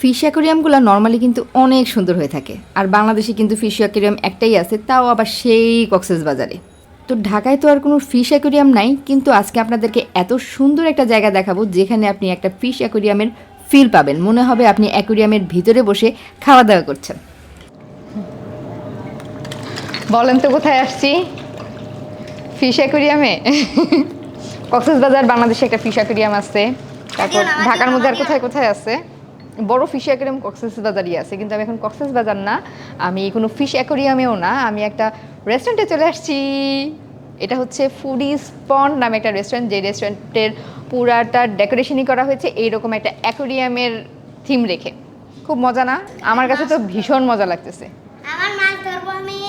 Fish অ্যাকোরিয়ামগুলো normally কিন্তু অনেক সুন্দর হয়ে থাকে। আর বাংলাদেশে কিন্তু ফিশ অ্যাকোরিয়াম একটাই আছে তাও আবার সেই কক্সেস বাজারে। তো ঢাকায় তো আর কোনো ফিশ অ্যাকোরিয়াম নাই কিন্তু আজকে আপনাদেরকে এত সুন্দর একটা জায়গা দেখাবো যেখানে আপনি একটা ফিশ অ্যাকোরিয়ামের ফিল পাবেন। মনে হবে আপনি অ্যাকোরিয়ামের ভিতরে বসে খাওয়া দাওয়া করছেন। বলেন তো কোথায় আসছি? ফিশ অ্যাকোরিয়ামে কক্সবাজার বাংলাদেশে একটা ফিশ অ্যাকোরিয়াম আছে। তারপর ঢাকার মধ্যে আর কোথায় কোথায় আছে? বড় ফিশ অ্যাকোরিয়াম কক্সবাজারই আছে কিন্তু আমি এখন কক্সেস বাজার না। আমি কোনো ফিশ অ্যাকোরিয়ামেও না আমি একটা রেস্টুরেন্টে চলে আসছি। এটা হচ্ছে ফুডি স্পন নামে একটা রেস্টুরেন্ট যে রেস্টুরেন্টের পুরাটা ডেকোরেশনই করা হয়েছে এইরকম একটা অ্যাকোরিয়ামের থিম রেখে। খুব মজা না? আমার কাছে তো ভীষণ মজা লাগতেছে আমার মাছ ধরবো আমি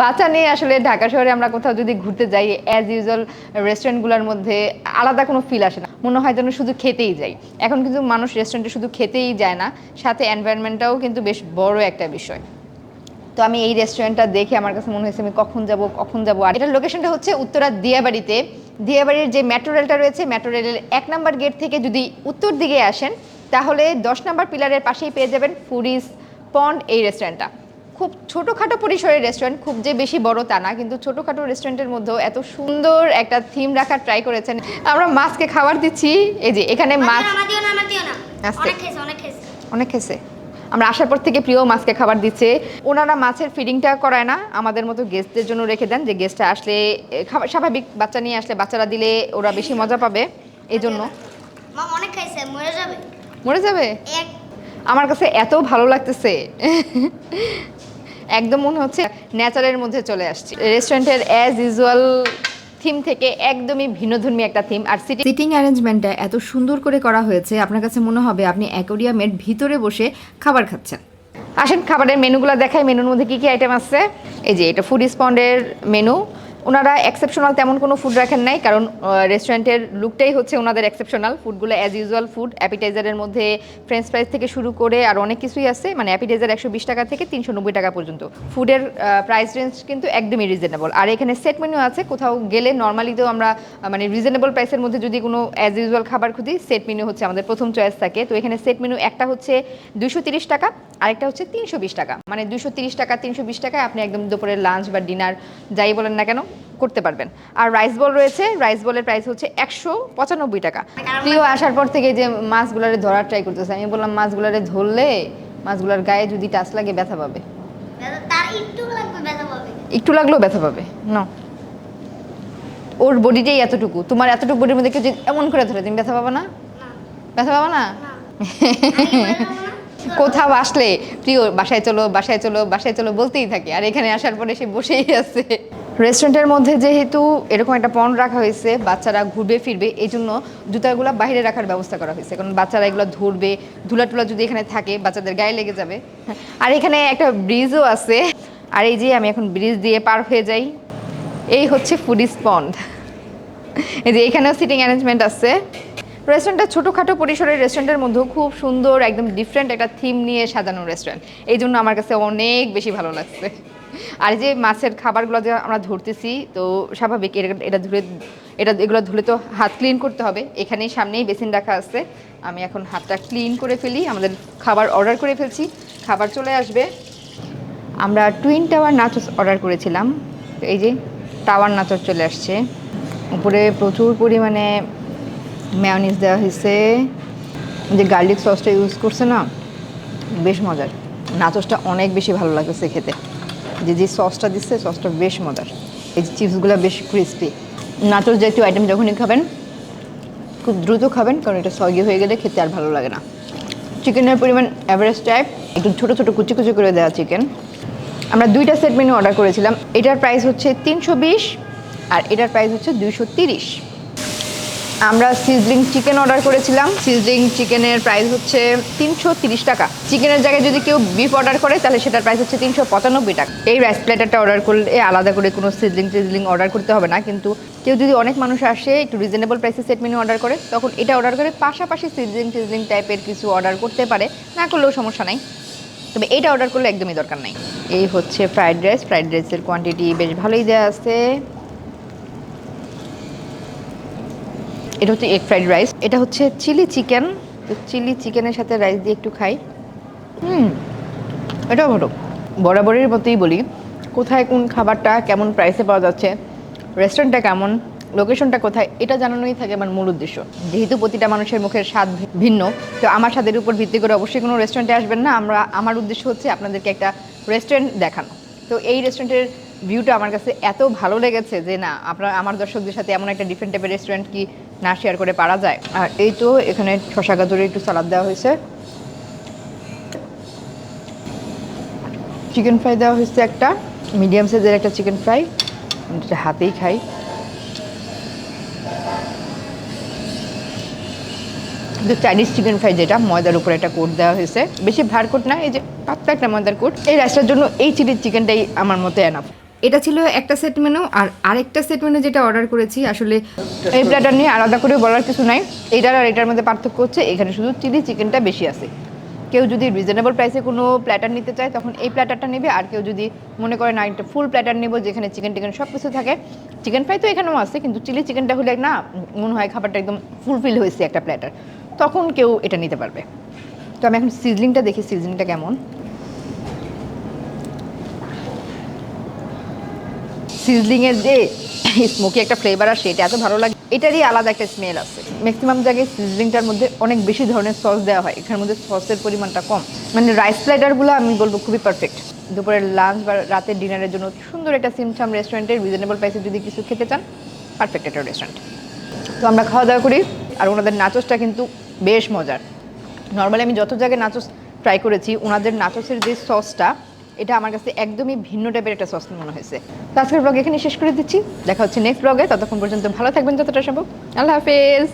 বাচ্চা নিয়ে আসলে ঢাকা শহরে আমরা কোথাও যদি ঘুরতে যাই অ্যাজ ইউজুয়াল রেস্টুরেন্টগুলোর মধ্যে আলাদা কোনো ফিল আসে না। মনে হয় যেন শুধু খেতেই যাই। এখন কিন্তু মানুষ রেস্টুরেন্টে শুধু খেতেই যায় না, সাথে এনভায়রনমেন্টটাও কিন্তু বেশ বড় একটা বিষয়। তো আমি এই রেস্টুরেন্টটা দেখে আমার কাছে মনে হয়েছে আমি কখন যাব কখন যাব। আর এটার লোকেশনটা হচ্ছে উত্তরা দিয়াবাড়িতে। দিয়াবাড়ির যে মেট্রো রেলটা রয়েছে মেট্রো রেলের এক নম্বর গেট থেকে যদি উত্তর দিকে আসেন, তাহলে দশ নম্বর পিলারের পাশেই পেয়ে যাবেন ফুরিস পন্ড এই রেস্টুরেন্টটা খুব ছোটোখাটো পরিসরের রেস্টুরেন্ট খুব যে বেশি বড় তা না কিন্তু ছোটোখাটো রেস্টুরেন্টের মধ্যেও এত সুন্দর একটা থিম রাখার ট্রাই করেছেন। আমরা মাছকে খাবার দিচ্ছি। এই যে এখানে মাছ অনেক খেয়েছে আমরা আসার পর থেকে প্রিয় মাছকে খাবার দিচ্ছে। ওনারা মাছের ফিডিংটা করায় না। আমাদের মতো গেস্টদের জন্য রেখে দেন যে গেস্টটা আসলে খাবার স্বাভাবিক বাচ্চা নিয়ে আসলে বাচ্চারা দিলে ওরা বেশি মজা পাবে। এই জন্য। অনেক খাইছে মরে যাবে। মরে যাবে? আমার কাছে এত ভালো লাগতেছে। একদম মনে হচ্ছে ন্যাচারের মধ্যে চলে আসছি। রেস্টুরেন্টের অ্যাজ ইউজুয়াল থিম থেকে একদমই ভিন্নধর্মী একটা থিম আর সিটি সিটিং অ্যারেঞ্জমেন্টটা এত সুন্দর করে করা হয়েছে আপনার কাছে মনে হবে আপনি অ্যাকোরিয়ামের ভিতরে বসে খাবার খাচ্ছেন। আসেন খাবারের মেনুগুলো দেখাই। মেনুর মধ্যে কী কী আইটেম আছে? এই যে এটা ফুড স্পন্ডের মেনু ওনারা এক্সেপশনাল তেমন কোনো ফুড রাখেন নাই, কারণ রেস্টুরেন্টের লুকটাই হচ্ছে ওনাদের এক্সেপশনাল ফুডগুলো অ্যাজ ইউজুয়াল ফুড অ্যাপিটাইজারের মধ্যে ফ্রেঞ্চ ফ্রাইজ থেকে শুরু করে আর অনেক কিছুই আছে মানে অ্যাপিটাইজার একশো বিশ টাকা থেকে তিনশো নব্বই টাকা পর্যন্ত। ফুডের প্রাইস রেঞ্জ কিন্তু একদমই রিজনেবল আর এখানে সেট মেনু আছে, কোথাও গেলে নর্মালি তো আমরা মানে রিজনেবল প্রাইসের মধ্যে যদি কোনো অ্যাজ ইউজুয়াল খাবার খুঁজি সেট মেনু হচ্ছে আমাদের প্রথম চয়েস থাকে। তো এখানে সেট মেনু একটা হচ্ছে দুশো তিরিশ টাকা, আরেকটা হচ্ছে তিনশো বিশ টাকা। মানে দুশো তিরিশ টাকা, তিনশো বিশ টাকায় আপনি একদম দুপুরের লাঞ্চ বা ডিনার যাই বলেন না কেন করতে পারবেন। আর রাইস বল রয়েছে রাইস বলের প্রাইস হচ্ছে একশো পঁচানব্বই টাকা। প্রিয় আসার পর থেকে যে মাছগুলারে ধরার ট্রাই করতেছে আমি বললাম মাছগুলারে ধরলে মাছগুলার গায়ে যদি টাচ লাগে ব্যথা পাবে। একটু লাগলেও ব্যথা পাবে না ওর বডিটাই এতটুকু। তোমার এতটুকু বডির মধ্যে কেউ যদি এমন করে ধরে তুমি ব্যথা পাবে না? ব্যথা পাবে না? কোথাও আসলে প্রিয় বাসায় চলো বাসায় চলো বাসায় চলো বলতেই থাকে। আর এখানে আসার পরে সে বসেই আছে। রেস্টুরেন্টের মধ্যে যেহেতু এরকম একটা পণ রাখা হয়েছে, বাচ্চারা ঘুরবে, ফিরবে, এই জন্য জুতাগুলো বাইরে রাখার ব্যবস্থা করা হয়েছে। কারণ বাচ্চারা এগুলো ধরবে ধুলা টুলা যদি এখানে থাকে, বাচ্চাদের গায়ে লেগে যাবে। আর এখানে একটা ব্রিজও আছে। আর এই যে আমি এখন ব্রিজ দিয়ে পার হয়ে যাই, এই হচ্ছে ফুডি স্পন্ড এই যে এখানেও সিটিং অ্যারেঞ্জমেন্ট আছে। রেস্টুরেন্টটা ছোটোখাটো পরিসরের রেস্টুরেন্টের মধ্যেও খুব সুন্দর, একদম ডিফারেন্ট একটা থিম নিয়ে সাজানো রেস্টুরেন্ট এই জন্য আমার কাছে অনেক বেশি ভালো লাগছে। আর যে মাছের খাবারগুলো যে আমরা ধরতেছি, তো স্বাভাবিক এটা ধরে এটা, এগুলো ধুলে তো হাত ক্লিন করতে হবে। এখানেই সামনেই বেসিন রাখা আছে। আমি এখন হাতটা ক্লিন করে ফেলি। আমাদের খাবার অর্ডার করে ফেলছি। খাবার চলে আসবে। আমরা টুইন টাওয়ার নাচস অর্ডার করেছিলাম। এই যে টাওয়ার নাচস চলে আসছে। উপরে প্রচুর পরিমাণে ম্যায়োনিজ দেওয়া হয়েছে। যে গার্লিক সসটা ইউজ করছে না? বেশ মজার। নাচসটা অনেক বেশি ভালো লাগতেছে খেতে। যে যে সসটা দিচ্ছে, সসটা বেশ মজার। এই যে চিপসগুলো বেশ ক্রিস্পি নাচস জাতীয় আইটেম যখনই খাবেন, খুব দ্রুত খাবেন, কারণ এটা সগি হয়ে গেলে খেতে আর ভালো লাগে না। চিকেনের পরিমাণ অ্যাভারেজ টাইপ একটু ছোটো ছোটো কুচি কুচি করে দেওয়া চিকেন আমরা দুইটা সেট মেনু অর্ডার করেছিলাম। এটার প্রাইস হচ্ছে তিনশো বিশ আর এটার প্রাইস হচ্ছে দুইশো তিরিশ। আমরা সিজলিং চিকেন অর্ডার করেছিলাম। সিজলিং চিকেনের প্রাইস হচ্ছে তিনশো টাকা। চিকেনের জায়গায় যদি কেউ বিফ অর্ডার করে, তাহলে সেটার প্রাইস হচ্ছে তিনশো পঁচানব্বই টাকা। এই রাইস প্লেটারটা অর্ডার করলে আলাদা করে কোনো সিজলিং টিজলিং অর্ডার করতে হবে না। কিন্তু কেউ যদি অনেক মানুষ আসে, একটু রিজনেবল প্রাইসে সেট মেনু অর্ডার করে, তখন এটা অর্ডার করে পাশাপাশি সিজলিং টিজলিং টাইপের কিছু অর্ডার করতে পারে। না করলেও সমস্যা নাই। তবে এটা অর্ডার করলে একদমই দরকার নাই। এই হচ্ছে ফ্রাইড রাইস ফ্রাইড রাইসের কোয়ান্টিটি বেশ ভালোই দেওয়া আছে। এটা হচ্ছে এগ ফ্রাইড রাইস এটা হচ্ছে চিলি চিকেন তো চিলি চিকেনের সাথে রাইস দিয়ে একটু খাই। হুম, এটাও ভালো। বরাবরের মতোই বলি, কোথায় কোন খাবারটা কেমন প্রাইসে পাওয়া যাচ্ছে রেস্টুরেন্টটা কেমন লোকেশনটা কোথায়, এটা জানানোই থাকে আমার মূল উদ্দেশ্য। যেহেতু প্রতিটা মানুষের মুখের স্বাদ ভিন্ন, তো আমার স্বাদের উপর ভিত্তি করে অবশ্যই কোনো রেস্টুরেন্টে আসবেন না, আমরা, আমার উদ্দেশ্য হচ্ছে আপনাদেরকে একটা রেস্টুরেন্ট দেখানো। তো এই রেস্টুরেন্টের ভিউটা আমার কাছে এত ভালো লেগেছে যে না, আপনার, আমার দর্শকদের সাথে এমন একটা ডিফারেন্ট টাইপের রেস্টুরেন্ট কি না শেয়ার করে পারা যায়। আর এই তো এখানে শশা গাজরে একটু সালাদ দেওয়া হয়েছে। চিকেন ফ্রাই দেওয়া হয়েছে একটা। মিডিয়াম সাইজের একটা চিকেন ফ্রাই যেটা হাতেই খাই। চাইনিজ চিকেন ফ্রাই যেটা, ময়দার উপরে একটা কোট দেওয়া হয়েছে। বেশি ভার কোট না, এই যে পাতলা একটা ময়দার কোট। এই রাইসটার জন্য এই চিলি চিকেনটাই আমার মতে এনাফ এটা ছিল একটা সেট মেনু আর আরেকটা সেট মেনু যেটা অর্ডার করেছি, আসলে এই প্ল্যাটার নিয়ে আলাদা করে বলার কিছু নাই। এটার আর এটার মধ্যে পার্থক্য হচ্ছে, এখানে শুধু চিলি চিকেনটা বেশি আছে। কেউ যদি রিজনেবল প্রাইসে কোনো প্ল্যাটার নিতে চায়, তখন এই প্ল্যাটারটা নেবে। আর কেউ যদি মনে করে, না একটা ফুল প্ল্যাটার নেব, যেখানে চিকেন টিকেন সব কিছু থাকে। চিকেন ফ্রাই তো এখানেও আছে, কিন্তু চিলি চিকেনটা হলে না, মনে হয় খাবারটা একদম ফুলফিল হয়েছে একটা প্ল্যাটার তখন কেউ এটা নিতে পারবে। তো আমি এখন সিজলিংটা দেখি সিজলিংটা কেমন? সিজলিংয়ের যে স্মোকি একটা ফ্লেভার আসে, এটা এত ভালো লাগে। এটারই আলাদা একটা স্মেল আছে। ম্যাক্সিমাম জায়গায় সিজলিংটার মধ্যে অনেক বেশি ধরনের সস দেওয়া হয়। এখানের মধ্যে সসের পরিমাণটা কম। মানে রাইস প্লেটারগুলো আমি বলব খুবই পারফেক্ট দুপুরের লাঞ্চ বা রাতের ডিনারের জন্য সুন্দর একটা সিমসাম রেস্টুরেন্টের রিজনেবল প্রাইসে যদি কিছু খেতে চান পারফেক্ট একটা রেস্টুরেন্ট তো আমরা খাওয়া দাওয়া করি, আর ওনাদের নাচসটা কিন্তু বেশ মজার। নর্মালি আমি যত জায়গায় নাচস ট্রাই করেছি, ওনাদের নাচসের যে সসটা এটা আমার কাছে একদমই ভিন্ন টাইপের একটা সস মনে হয়েছে। তো আজকের ব্লগ এখানে শেষ করে দিচ্ছি। দেখা হচ্ছে নেক্সট ব্লগে ততক্ষণ পর্যন্ত ভালো থাকবেন যতটা সম্ভব। আল্লাহ হাফেজ।